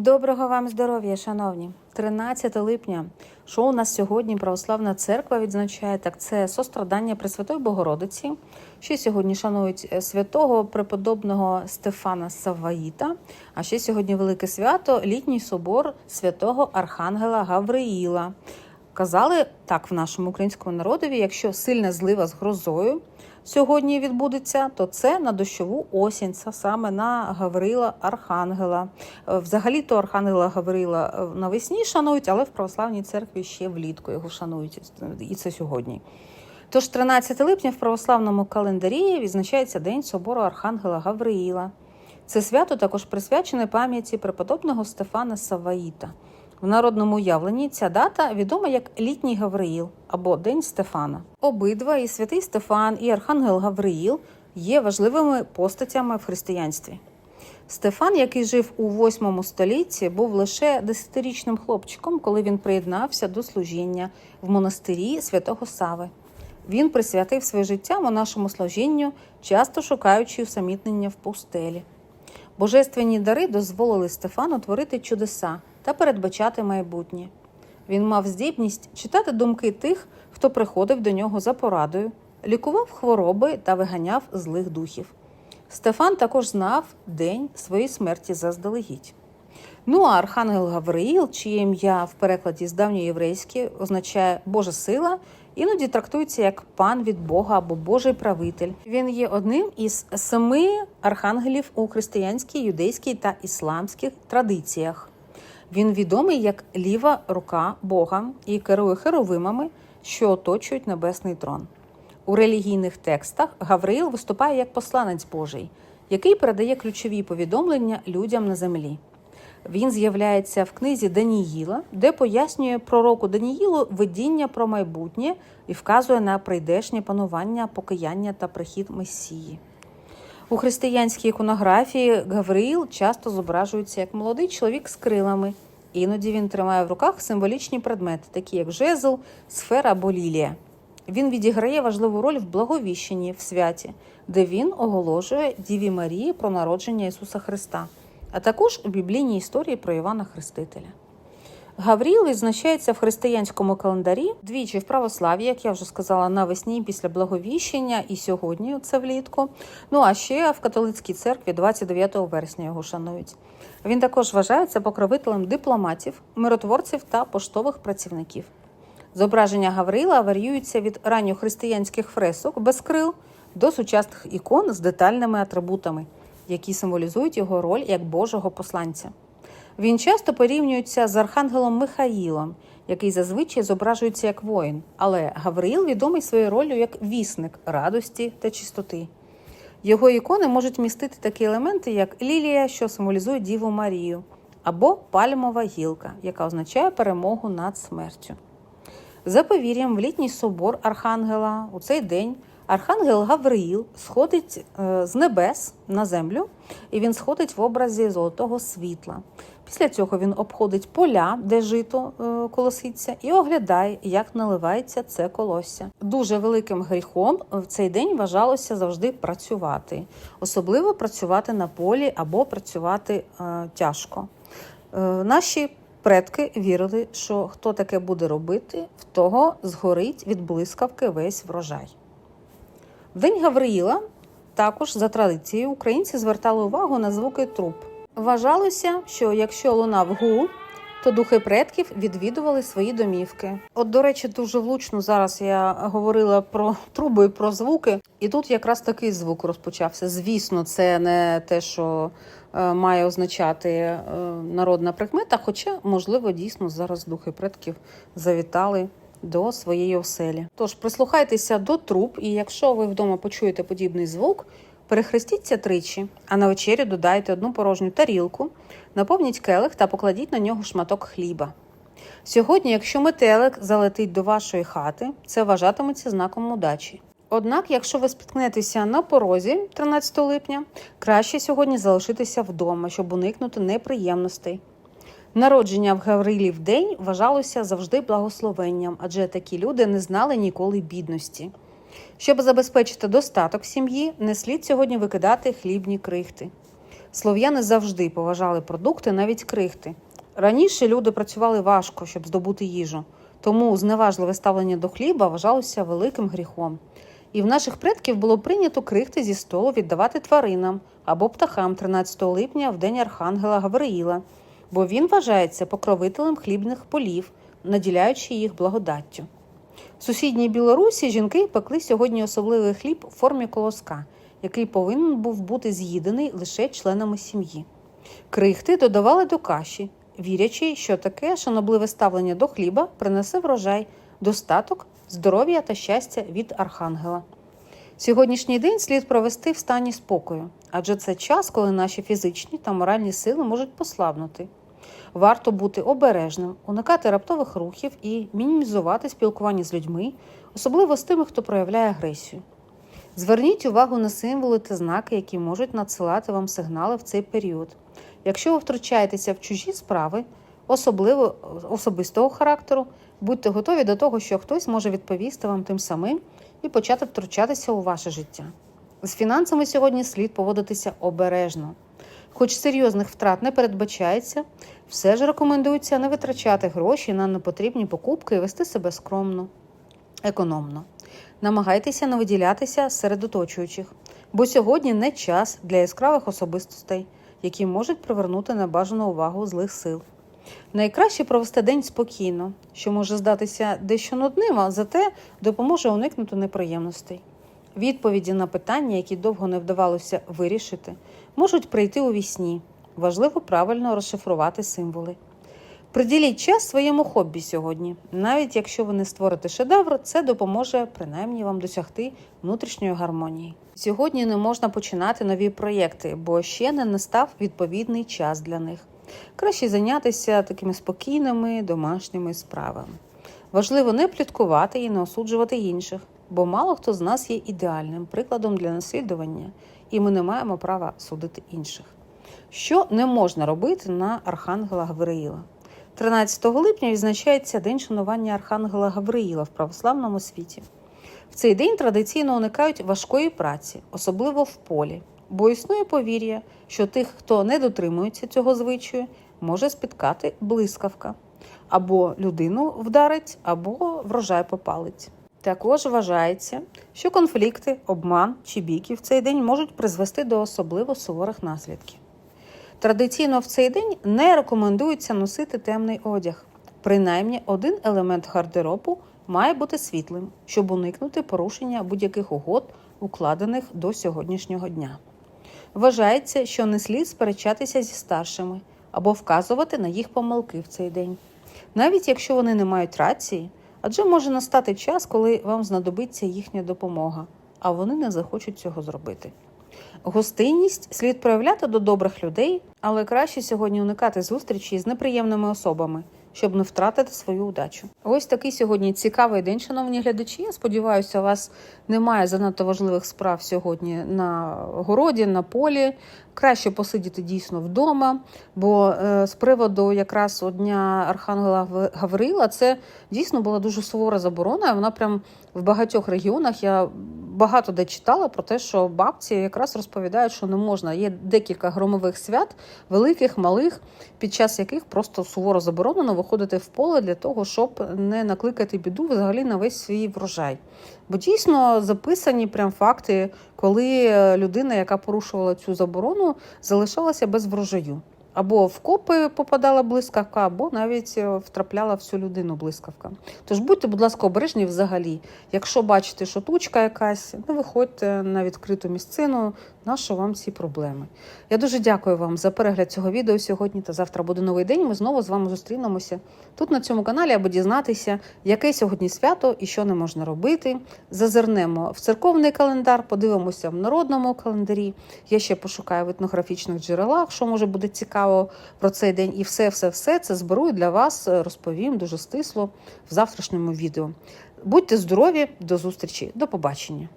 Доброго вам здоров'я, шановні! 13 липня. Що у нас сьогодні православна церква відзначає? Так це сострадання Пресвятої Богородиці. Ще сьогодні шанують е, святого преподобного Стефана Саваїта. А ще сьогодні велике свято літній собор святого Архангела Гавриїла. Казали так в нашому українському народові, якщо сильна злива з грозою сьогодні відбудеться, то це на дощову осінь, саме на Гаврила Архангела. Е, Взагалі-то Архангела Гаврила е, навесні шанують, але в православній церкві ще влітку його шанують, і це сьогодні. Тож 13 липня в православному календарі відзначається День собору Архангела Гавриїла. Це свято також присвячене пам'яті преподобного Стефана Саваїта. В народному уявленні ця дата відома як літній Гавриїл або День Стефана. Обидва і святий Стефан, і Архангел Гавриїл є важливими постатями в християнстві. Стефан, який жив у 8 столітті, був лише десятирічним хлопчиком, коли він приєднався до служіння в монастирі святого Сави. Він присвятив своє життя монашому служінню, часто шукаючи усамітнення в пустелі. Божественні дари дозволили Стефану творити чудеса та передбачати майбутнє. Він мав здібність читати думки тих, хто приходив до нього за порадою, лікував хвороби та виганяв злих духів. Стефан також знав день своєї смерті заздалегідь. Ну а Архангел Гавриїл, чиє ім'я в перекладі з давньоєврейськи означає Божа сила, іноді трактується як пан від Бога або Божий правитель. Він є одним із семи архангелів у християнській, юдейській та ісламських традиціях. Він відомий як ліва рука Бога і керує херовимами, що оточують небесний трон. У релігійних текстах Гавриїл виступає як посланець Божий, який передає ключові повідомлення людям на землі. Він з'являється в книзі Даніїла, де пояснює пророку Даніїлу видіння про майбутнє і вказує на прийдешнє панування, покаяння та прихід Месії. У християнській іконографії Гавриїл часто зображується як молодий чоловік з крилами. Іноді він тримає в руках символічні предмети, такі як жезл, сфера або лілія. Він відіграє важливу роль в благовіщенні в святі, де він оголошує Діві Марії про народження Ісуса Христа, а також у біблійній історії про Івана Хрестителя. Гавріл відзначається в християнському календарі двічі в православ'ї, як я вже сказала, навесні після благовіщення і сьогодні це влітку. Ну а ще в католицькій церкві 29 вересня його шанують. Він також вважається покровителем дипломатів, миротворців та поштових працівників. Зображення Гаврила варіюються від ранньохристиянських фресок без крил до сучасних ікон з детальними атрибутами, які символізують його роль як Божого посланця. Він часто порівнюється з архангелом Михаїлом, який зазвичай зображується як воїн, але Гавриїл відомий своєю ролью як вісник радості та чистоти. Його ікони можуть містити такі елементи, як лілія, що символізує Діву Марію, або пальмова гілка, яка означає перемогу над смертю. За повір'ям, в літній собор Архангела у цей день Архангел Гавриїл сходить е, з небес на землю, і він сходить в образі золотого світла. Після цього він обходить поля, де жито е, колоситься, і оглядає, як наливається це колосся. Дуже великим гріхом в цей день вважалося завжди працювати, особливо працювати на полі або працювати е, тяжко. Е, наші предки вірили, що хто таке буде робити, в того згорить від блискавки весь врожай. В День Гавриїла також за традицією українці звертали увагу на звуки труб. Вважалося, що якщо лунав гул, то духи предків відвідували свої домівки. От, до речі, дуже влучно зараз я говорила про труби про звуки, і тут якраз такий звук розпочався. Звісно, це не те, що е, має означати е, народна прикмета, хоча, можливо, дійсно зараз духи предків завітали до своєї оселі. Тож прислухайтеся до труб, і якщо ви вдома почуєте подібний звук, перехрестіться тричі, а на вечерю додайте одну порожню тарілку, наповніть келих та покладіть на нього шматок хліба. Сьогодні, якщо метелик залетить до вашої хати, це вважатиметься знаком удачі. Однак, якщо ви спіткнетеся на порозі 13 липня, краще сьогодні залишитися вдома, щоб уникнути неприємностей. Народження в Гаврилів день вважалося завжди благословенням, адже такі люди не знали ніколи бідності. Щоб забезпечити достаток сім'ї, не слід сьогодні викидати хлібні крихти. Слов'яни завжди поважали продукти, навіть крихти. Раніше люди працювали важко, щоб здобути їжу, тому зневажливе ставлення до хліба вважалося великим гріхом. І в наших предків було прийнято крихти зі столу віддавати тваринам або птахам 13 липня в день Архангела Гавриїла, бо він вважається покровителем хлібних полів, наділяючи їх благодаттю. В сусідній Білорусі жінки пекли сьогодні особливий хліб у формі колоска, який повинен був бути з'їдений лише членами сім'ї. Крихти додавали до каші, вірячи, що таке шанобливе ставлення до хліба принесе врожай, достаток, здоров'я та щастя від архангела. Сьогоднішній день слід провести в стані спокою, адже це час, коли наші фізичні та моральні сили можуть послабнути. Варто бути обережним, уникати раптових рухів і мінімізувати спілкування з людьми, особливо з тими, хто проявляє агресію. Зверніть увагу на символи та знаки, які можуть надсилати вам сигнали в цей період. Якщо ви втручаєтеся в чужі справи, особливо особистого характеру, будьте готові до того, що хтось може відповісти вам тим самим і почати втручатися у ваше життя. З фінансами сьогодні слід поводитися обережно. Хоч серйозних втрат не передбачається, все ж рекомендується не витрачати гроші на непотрібні покупки і вести себе скромно, економно. Намагайтеся не виділятися серед оточуючих, бо сьогодні не час для яскравих особистостей, які можуть привернути небажану увагу злих сил. Найкраще провести день спокійно, що може здатися дещо нудним, а зате допоможе уникнути неприємностей. Відповіді на питання, які довго не вдавалося вирішити, можуть прийти у вісні. Важливо правильно розшифрувати символи. Приділіть час своєму хобі сьогодні. Навіть якщо ви не створите шедевр, це допоможе принаймні вам досягти внутрішньої гармонії. Сьогодні не можна починати нові проєкти, бо ще не настав відповідний час для них. Краще зайнятися такими спокійними домашніми справами. Важливо не пліткувати і не осуджувати інших, бо мало хто з нас є ідеальним прикладом для наслідування, і ми не маємо права судити інших. Що не можна робити на Архангела Гавриїла? 13 липня відзначається День шанування Архангела Гавриїла в православному світі. В цей день традиційно уникають важкої праці, особливо в полі, бо існує повір'я, що тих, хто не дотримується цього звичаю, може спіткати блискавка, або людину вдарить, або врожай попалить. Також вважається, що конфлікти, обман чи бійки в цей день можуть призвести до особливо суворих наслідків. Традиційно в цей день не рекомендується носити темний одяг. Принаймні один елемент гардеробу має бути світлим, щоб уникнути порушення будь-яких угод, укладених до сьогоднішнього дня. Вважається, що не слід сперечатися зі старшими або вказувати на їх помилки в цей день, навіть якщо вони не мають рації, адже може настати час, коли вам знадобиться їхня допомога, а вони не захочуть цього зробити. Гостинність слід проявляти до добрих людей, але краще сьогодні уникати зустрічі з неприємними особами, щоб не втратити свою удачу. Ось такий сьогодні цікавий день, шановні глядачі. Я сподіваюся, у вас немає занадто важливих справ сьогодні на городі, на полі. Краще посидіти дійсно вдома, бо е, з приводу якраз дня Архангела Гавриїла це дійсно була дуже сувора заборона. Вона прям в багатьох регіонах я багато де читала про те, що бабці якраз розповідають, що не можна. Є декілька громових свят, великих, малих, під час яких просто суворо заборонено виходити в поле для того, щоб не накликати біду взагалі на весь свій врожай. Бо дійсно записані прям факти, коли людина, яка порушувала цю заборону, залишалася без врожаю. Або в копи попадала блискавка, або навіть втрапляла всю людину блискавка. Тож будьте, будь ласка, обережні взагалі. Якщо бачите, що тучка якась, не виходьте на відкриту місцину, нащо вам ці проблеми. Я дуже дякую вам за перегляд цього відео сьогодні та завтра буде новий день. Ми знову з вами зустрінемося тут на цьому каналі, аби дізнатися, яке сьогодні свято і що не можна робити. Зазирнемо в церковний календар, подивимося в народному календарі. Я ще пошукаю в етнографічних джерелах, що може буде цікаво про цей день. І все, все, все це зберу і для вас розповім дуже стисло в завтрашньому відео. Будьте здорові, до зустрічі, до побачення.